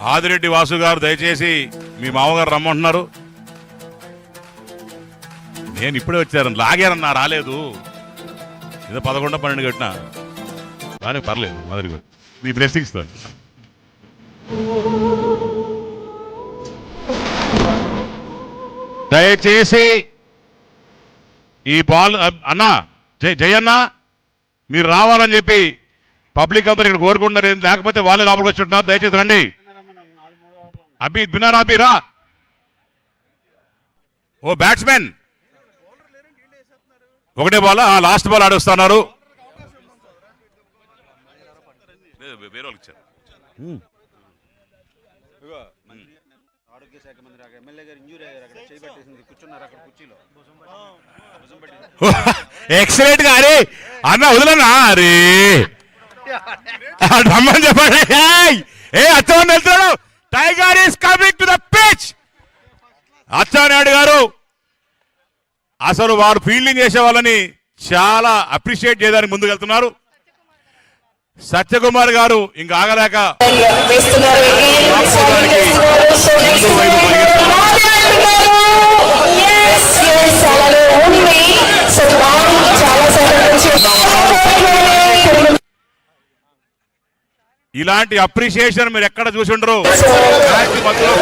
ఆదిరెడ్డి వాసు గారు దయచేసి మీ మామగారు రమ్మంటున్నారు. నేను ఇప్పుడే వచ్చాను. లాగానన్నా రాలేదు. ఏదో పదకొండు పన్నెండు కట్టినా. కానీ పర్లేదు మొదటి మీ బ్లెస్సింగ్స్తో దయచేసి ఈ బాల్ అన్నా జై జయన్న మీరు రావాలని చెప్పి పబ్లిక్ అందరూ ఇక్కడ కోరుకుంటున్నారు. లేకపోతే వాళ్ళే లోపలికి వచ్చి ఉంటున్నారు. దయచేసి రండి. అభి బినారా అభి? రా. ఓ బ్యాట్స్మెన్. ఒకటే బాల్ లాస్ట్ బాల్ ఆడొస్తున్నారు. వేరే వాళ్ళకి ఇచ్చారు. ఇదిగో, మంత్రి ఆరోగ్య శాఖ మంత్రి అక్కడ ఎమ్మెల్యే గారు ఇంజూరీ అయ్యారు. అక్కడ చేయబట్టేసింది కూర్చున్నారు అక్కడ కుర్చీలో. భుజం పట్టింది. ఎక్సలెంట్గా అరే. అన్న వదలనా? అరే. ఆ, రమ్మని చెప్పండి. ఏయ్! ఏ అచ్చవన్ వెళ్తున్నాడు. Tiger is coming to the pitch! Atchannaidu గారు అసలు వారు ఫీల్డింగ్ చేసే వాళ్ళని చాలా అప్రిషియేట్ చేయడానికి ముందుకెళ్తున్నారు. సత్యకుమార్ గారు ఇంకా ఆగలేక చాలా ఇలాంటి అప్రిషియేషన్ మీరు ఎక్కడ చూసి ఉండరు మ్యాచ్ మధ్యలో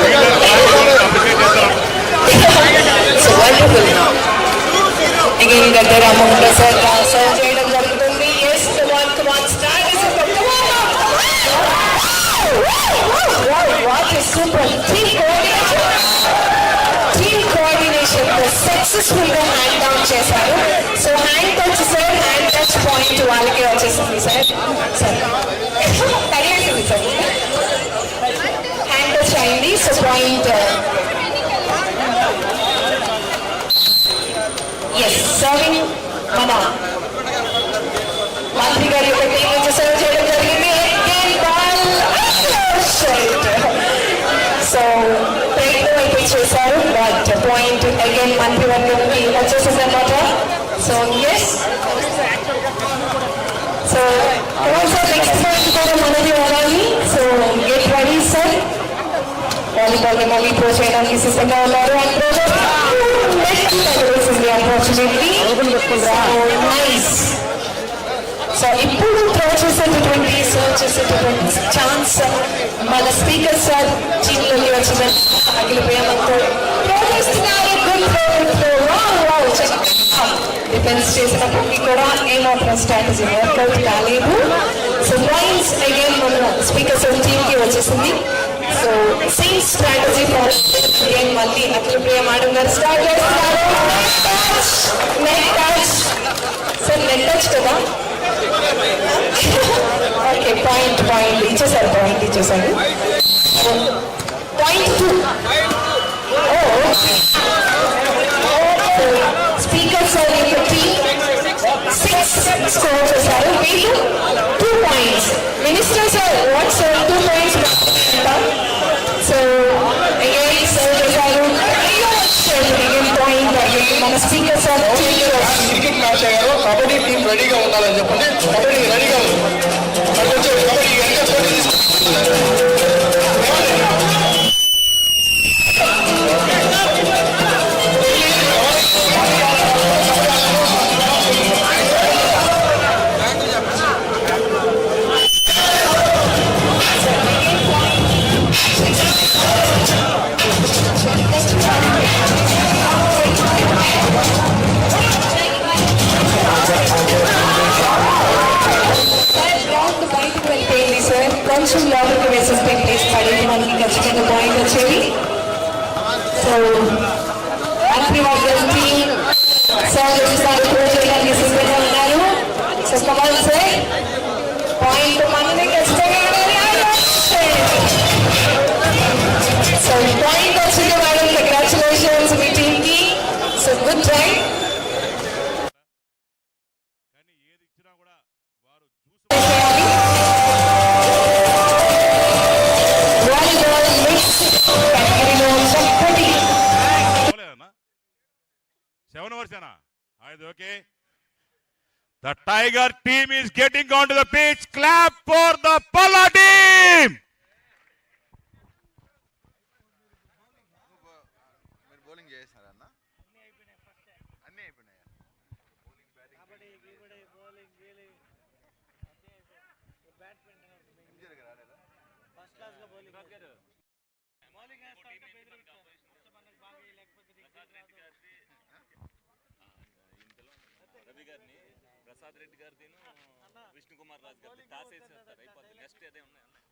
సర్వింగ్ మన మంత్రి గారి యొక్క టీం నుంచి సర్వ్ చేయడం జరిగింది Again, ball. సో ప్రయత్నం అయితే చేశారు బట్ పాయింట్ అగైన్ మంత్రి వర్గంకి వచ్చేసింది అనమాట so yes so sir next point కూడా మనది అవ్వాలి సో గెట్ రెడీ సార్ వాలీబాల్ని మళ్ళీ ప్రో చేయడానికి సిద్ధంగా ఉన్నారు అండ్ తగిలేసింది అన్ఫార్చునేట్లీ సో ఇప్పుడు త్రో చేసేటటువంటి సర్వ్ చేసేటటువంటి ఛాన్స్ మన స్పీకర్ సార్ టీంలోకి వచ్చిన అఖిల ప్రేమంతో త్రో చేస్తున్నారు. గుడ్ త్రో డిఫెన్స్ చేసినప్పటికీ కూడా ఏమాత్రం స్ట్రాటజీ వర్కౌట్ కాలేదు. సో పాయింట్స్ అగైన్ మన స్పీకర్ సార్ టీమ్కి వచ్చేసింది. సో సేమ్ స్ట్రాటజీ ఫాలో మళ్ళీ అఖిల ప్రియ మేడం గారు స్టార్ట్ చేస్తున్నారు net touch sir net touch కదా? ఓకే పాయింట్ పాయింట్ ఇచ్చేసారు పాయింట్ ఇచ్చేసారు పాయింట్ టూ స్పీకర్ సార్ యొక్క సిక్స్ స్కోర్ చేశారు వీళ్ళు two points minister sir what sir two points రెడీగా ఉండాలని చెప్పండి కబడ్డీ రెడీగా ఉంది మరి కొంచెం కబడ్డీ ఎంత పోటీ తీసుకుంటున్నారు? సో అన్ని వర్గం సార్ ఒకసారి ప్రూవ్ చేయడానికి సిద్ధంగా ఉన్నారు. ఏనా అది okay the tiger team is getting on to the pitch clap for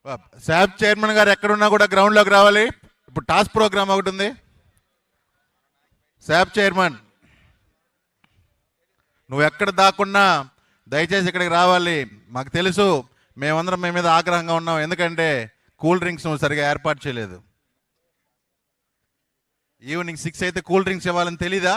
Prasad శాబ్ chairman గారు ఎక్కడున్నా కూడా గ్రౌండ్లోకి రావాలి. ఇప్పుడు టాస్ ప్రోగ్రామ్ ఒకటి ఉంది. శాబ్ చైర్మన్ నువ్వు ఎక్కడ దాక్కున్నా దయచేసి ఇక్కడికి రావాలి. మాకు తెలుసు మేమందరం మీ మీద ఆగ్రహంగా ఉన్నాం. ఎందుకంటే కూల్ డ్రింక్స్ నువ్వు సరిగా ఏర్పాటు చేయలేదు. ఈవినింగ్ సిక్స్ అయితే కూల్ డ్రింక్స్ ఇవ్వాలని తెలీదా?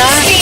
మార్క్స్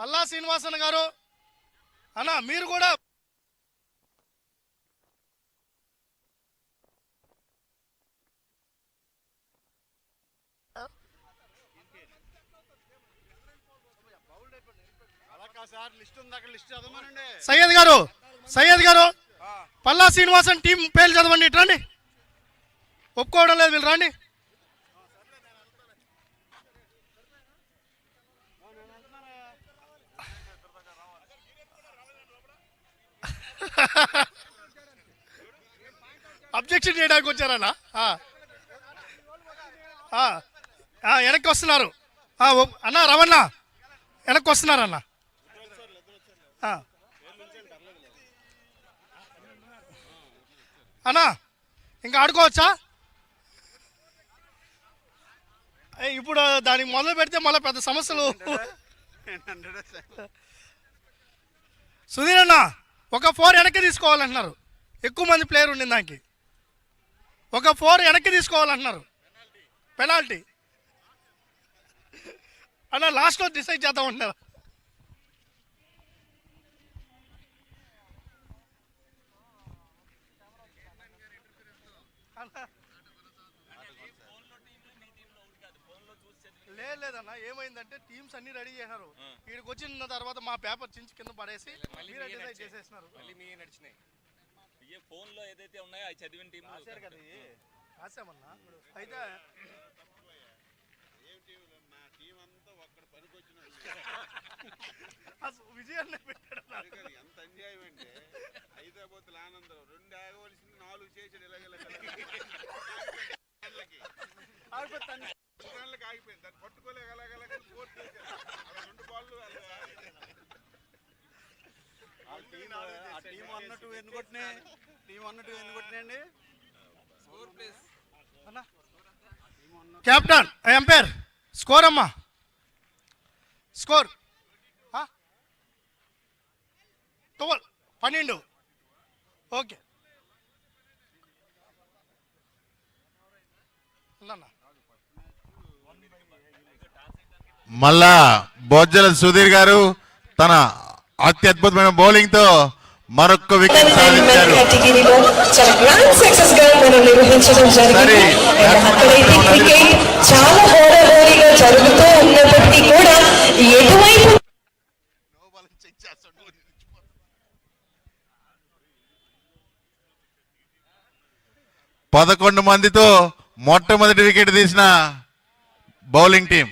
పల్లా శ్రీనివాసన్ గారు. అన్న మీరు కూడా సయ్యద్ గారు సయ్యద్ గారు పల్లా శ్రీనివాసన్ టీం పేర్లు చదవండి ఇటు రండి. ఒప్పుకోవడం లేదు వీళ్ళు రండి. అబ్జెక్షన్ చేయడానికి వచ్చారన్నా? ఆ. ఆ, ఆ, వెనక్కి వస్తున్నారు అన్న రవణ వెనక్కి వస్తున్నారు అన్న ఆ. అన్నా ఇంకా ఆడుకోవచ్చా? ఇప్పుడు దానికి మొదలు పెడితే మళ్ళీ పెద్ద సమస్యలు. సుధీర్ అన్న. ఒక ఫోర్ వెనక్కి తీసుకోవాలంటున్నారు. ఎక్కువ మంది ప్లేయర్ ఉండింది దానికి. ఒక ఫోర్ వెనక్కి తీసుకోవాలంటున్నారు. పెనాల్టీ. అన్న లాస్ట్లో డిసైడ్ చేద్దాం అంటున్నారు. లేదు లేదన్న ఏమైందంటే టీమ్స్ అన్ని రెడీ చేసినారు. వీడికి వచ్చిన తర్వాత మా పేపర్ చించి కింద పడేసి మీరే డిసైడ్ చేసేసినారు. మళ్ళీ మీ నడిచినాయి. ఏ ఏదైతే ఉన్నాయో చదివిన టీం రాశారు కదా అయితే అసలు విజయాన్ని పెట్టాడు. ఎంత అన్యాయం అంటే హైదరాబాద్ ఆనందం రెండు ఆగవలసింది నాలుగు చేసాడు ఇలాగ ఆగిపోయింది. దాన్ని చేశారు. రెండు బాళ్ళు ఆ టీం అన్నట్టు ఎన్ని కొట్టినాయి? టీం అన్నట్టు ఎన్ని కొట్టినాయండి? అన్నా. కెప్టెన్ ఎంపైర్ స్కోర్ అమ్మా. స్కోర్. ట్వెల్వ్ పన్నెండు. ఓకే. అన్నా. మళ్ళా బొజ్జల సుధీర్ గారు తన అత్యద్భుతమైన బౌలింగ్తో మరొక వికెట్ సాధించారు. పదకొండు మందితో మొట్టమొదటి వికెట్ తీసిన బౌలింగ్ టీం